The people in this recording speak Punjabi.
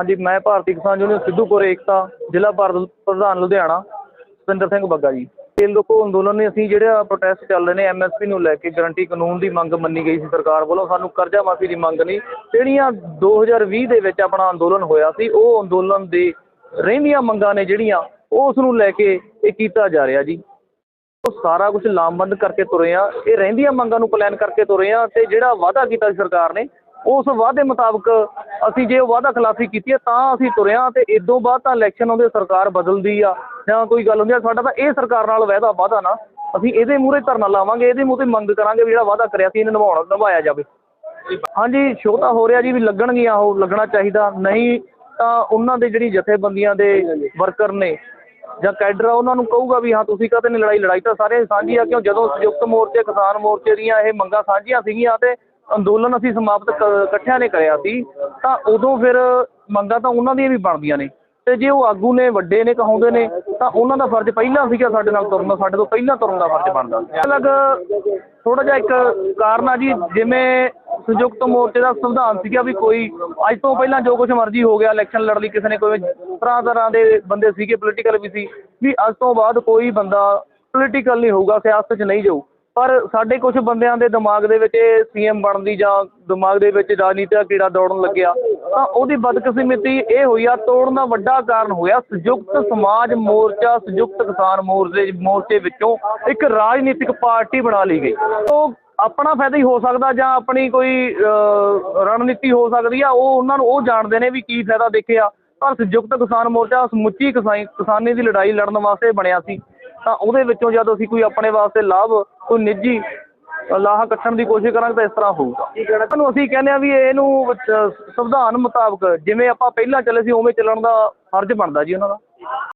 ਹਾਂਜੀ, ਮੈਂ ਭਾਰਤੀ ਕਿਸਾਨ ਯੂਨੀਅਨ ਸਿੱਧੂਪੁਰ, ਏਕਤਾ, ਜ਼ਿਲ੍ਹਾ ਭਾਰਤ ਪ੍ਰਧਾਨ ਲੁਧਿਆਣਾ, ਸਤਿੰਦਰ ਸਿੰਘ ਬੱਗਾ ਜੀ। ਤੇਲ ਰੋਕੋ ਅੰਦੋਲਨ ਨੇ ਅਸੀਂ ਜਿਹੜਾ ਪ੍ਰੋਟੈਸਟ ਚੱਲ ਰਹੇ ਨੇ ਐਮਐਸਪੀ ਨੂੰ ਲੈ ਕੇ ਗਰੰਟੀ ਕਾਨੂੰਨ ਦੀ ਮੰਗ ਮੰਨੀ ਗਈ ਸੀ ਸਰਕਾਰ ਵੱਲੋਂ, ਸਾਨੂੰ ਕਰਜ਼ਾ ਮਾਫੀ ਦੀ ਮੰਗ ਨਹੀਂ। ਜਿਹੜੀਆਂ 2020 ਦੇ ਵਿੱਚ ਆਪਣਾ ਅੰਦੋਲਨ ਹੋਇਆ ਸੀ, ਉਹ ਅੰਦੋਲਨ ਦੇ ਰਹਿੰਦੀਆਂ ਮੰਗਾਂ ਨੇ ਜਿਹੜੀਆਂ, ਉਸ ਨੂੰ ਲੈ ਕੇ ਇਹ ਕੀਤਾ ਜਾ ਰਿਹਾ ਜੀ। ਉਹ ਸਾਰਾ ਕੁਝ ਲਾਮਬੰਦ ਕਰਕੇ ਤੁਰੇ ਆ, ਇਹ ਰਹਿੰਦੀਆਂ ਮੰਗਾਂ ਨੂੰ ਪਲਾਨ ਕਰਕੇ ਤੁਰੇ ਆ, ਤੇ ਜਿਹੜਾ ਵਾਅਦਾ ਕੀਤਾ ਸੀ ਸਰਕਾਰ ਨੇ ਉਸ ਵਾਅਦੇ ਮੁਤਾਬਕ ਅਸੀਂ ਜੇ ਉਹ ਵਾਅਦਾ ਖਿਲਾਫੀ ਕੀਤੀ ਹੈ, ਤਾਂ ਅਸੀਂ ਤੁਰਿਆ ਤੇ ਇਦੋਂ ਬਾਅਦ ਤਾਂ ਇਲੈਕਸ਼ਨ ਆਉਂਦੇ ਸਰਕਾਰ ਬਦਲਦੀ ਆ, ਜਾਂ ਕੋਈ ਗੱਲ ਹੁੰਦੀ ਆ, ਸਾਡਾ ਤਾਂ ਇਹ ਸਰਕਾਰ ਨਾਲ ਵਾਅਦਾ ਵਾਅਦਾ ਨਾ। ਅਸੀਂ ਇਹਦੇ ਮੂਹਰੇ ਧਰਨਾ ਲਾਵਾਂਗੇ, ਇਹਦੇ ਮੂਹਰੇ ਮੰਗ ਕਰਾਂਗੇ ਵੀ ਜਿਹੜਾ ਵਾਅਦਾ ਕਰਿਆ ਸੀ, ਇਹਨੂੰ ਨਿਭਾਉਣਾ, ਨਿਭਾਇਆ ਜਾਵੇ। ਹਾਂਜੀ, ਸ਼ੋਅ ਤਾਂ ਹੋ ਰਿਹਾ ਜੀ ਵੀ ਲੱਗਣਗੀਆਂ ਉਹ, ਲੱਗਣਾ ਚਾਹੀਦਾ। ਨਹੀਂ ਤਾਂ ਉਹਨਾਂ ਦੇ ਜਿਹੜੀ ਜਥੇਬੰਦੀਆਂ ਦੇ ਵਰਕਰ ਨੇ ਜਾਂ ਕੈਡਰ ਆ, ਉਹਨਾਂ ਨੂੰ ਕਹੂਗਾ ਵੀ ਹਾਂ, ਤੁਸੀਂ ਕਾਹਤੇ ਨਹੀਂ ਲੜਾਈ ਲੜਾਈ ਤਾਂ ਸਾਰੇ ਸਾਂਝੀ ਆ, ਕਿਉਂ? ਜਦੋਂ ਸੰਯੁਕਤ ਮੋਰਚੇ, ਕਿਸਾਨ ਮੋਰਚੇ ਦੀਆਂ ਇਹ ਮੰਗਾਂ ਸਾਂਝੀਆਂ ਸੀਗੀਆਂ ਤੇ ਅੰਦੋਲਨ ਅਸੀਂ ਸਮਾਪਤ ਕ- ਇਕੱਠਿਆਂ ਨੇ ਕਰਿਆ ਸੀ, ਤਾਂ ਉਦੋਂ ਫਿਰ ਮੰਗਾਂ ਤਾਂ ਉਹਨਾਂ ਦੀਆਂ ਵੀ ਬਣਦੀਆਂ ਨੇ। ਤੇ ਜੇ ਉਹ ਆਗੂ ਨੇ, ਵੱਡੇ ਨੇ, ਕਹਾਉਂਦੇ ਨੇ, ਤਾਂ ਉਹਨਾਂ ਦਾ ਫਰਜ਼ ਪਹਿਲਾਂ ਸੀਗਾ ਸਾਡੇ ਨਾਲ ਤੁਰਨ ਦਾ, ਸਾਡੇ ਤੋਂ ਪਹਿਲਾਂ ਤੁਰਨ ਦਾ ਫਰਜ਼ ਬਣਦਾ। ਅਲੱਗ ਥੋੜਾ ਜਿਹਾ ਇੱਕ ਕਾਰਨ ਆ ਜੀ, ਜਿਵੇਂ ਸੰਯੁਕਤ ਮੋਰਚੇ ਦਾ ਸੰਵਿਧਾਨ ਸੀਗਾ ਵੀ ਕੋਈ, ਅੱਜ ਤੋਂ ਪਹਿਲਾਂ ਜੋ ਕੁਝ ਮਰਜ਼ੀ ਹੋ ਗਿਆ, ਇਲੈਕਸ਼ਨ ਲੜ ਲਈ, ਕਿਸੇ ਨੇ ਕੋਈ ਤਰ੍ਹਾਂ ਤਰ੍ਹਾਂ ਦੇ ਬੰਦੇ ਸੀਗੇ ਪੋਲੀਟੀਕਲ ਵੀ ਸੀ, ਵੀ ਅੱਜ ਤੋਂ ਬਾਅਦ ਕੋਈ ਬੰਦਾ ਪੋਲੀਟੀਕਲ ਨਹੀਂ ਹੋਊਗਾ, ਸਿਆਸਤ 'ਚ ਨਹੀਂ ਜਾਊ। ਪਰ ਸਾਡੇ ਕੁਝ ਬੰਦਿਆਂ ਦੇ ਦਿਮਾਗ ਦੇ ਵਿੱਚ ਇਹ ਸੀਐਮ ਬਣਨ ਦੀ ਜਾਂ ਦਿਮਾਗ ਦੇ ਵਿੱਚ ਰਾਜਨੀਤੀ ਦਾ ਕੀੜਾ ਦੌੜਨ ਲੱਗਿਆ ਤਾਂ ਉਹਦੀ ਬਦਕਿਸਮਤੀ ਇਹ ਹੋਈ ਆ ਤੋੜਨ ਦਾ ਵੱਡਾ ਕਾਰਨ ਹੋਇਆ ਸੰਯੁਕਤ ਸਮਾਜ ਮੋਰਚਾ ਸੰਯੁਕਤ ਕਿਸਾਨ ਮੋਰਚੇ ਮੋਰਚੇ ਵਿੱਚੋਂ ਇੱਕ ਰਾਜਨੀਤਿਕ ਪਾਰਟੀ ਬਣਾ ਲਈ ਗਈ। ਉਹ ਆਪਣਾ ਫਾਇਦਾ ਹੀ ਹੋ ਸਕਦਾ ਜਾਂ ਆਪਣੀ ਕੋਈ ਅਹ, ਰਣਨੀਤੀ ਹੋ ਸਕਦੀ ਆ ਉਹ ਉਹਨਾਂ ਨੂੰ ਉਹ ਜਾਣਦੇ ਨੇ ਵੀ ਕੀ ਫਾਇਦਾ ਦੇਖਿਆ। ਪਰ ਸੰਯੁਕਤ ਕਿਸਾਨ ਮੋਰਚਾ ਸਮੁੱਚੀ ਕਿਸਾਈ ਕਿਸਾਨੀ ਦੀ ਲੜਾਈ ਲੜਨ ਵਾਸਤੇ ਬਣਿਆ ਸੀ। ਤਾਂ ਉਹਦੇ ਵਿੱਚੋਂ ਜਦ ਅਸੀਂ ਕੋਈ ਆਪਣੇ ਵਾਸਤੇ ਲਾਭ ਕੋਈ ਨਿੱਜੀ ਲਾਹਾ ਕੱਟਣ ਦੀ ਕੋਸ਼ਿਸ਼ ਕਰਾਂਗੇ ਤਾਂ ਇਸ ਤਰ੍ਹਾਂ ਹੋਊਗਾ। ਤੁਹਾਨੂੰ ਅਸੀਂ ਕਹਿੰਦੇ ਆ ਵੀ ਇਹਨੂੰ ਸੰਵਿਧਾਨ ਮੁਤਾਬਕ ਜਿਵੇਂ ਆਪਾਂ ਪਹਿਲਾਂ ਚੱਲੇ ਸੀ, ਉਵੇਂ ਚੱਲਣ ਦਾ ਫਰਜ਼ ਬਣਦਾ ਜੀ ਉਹਨਾਂ ਦਾ।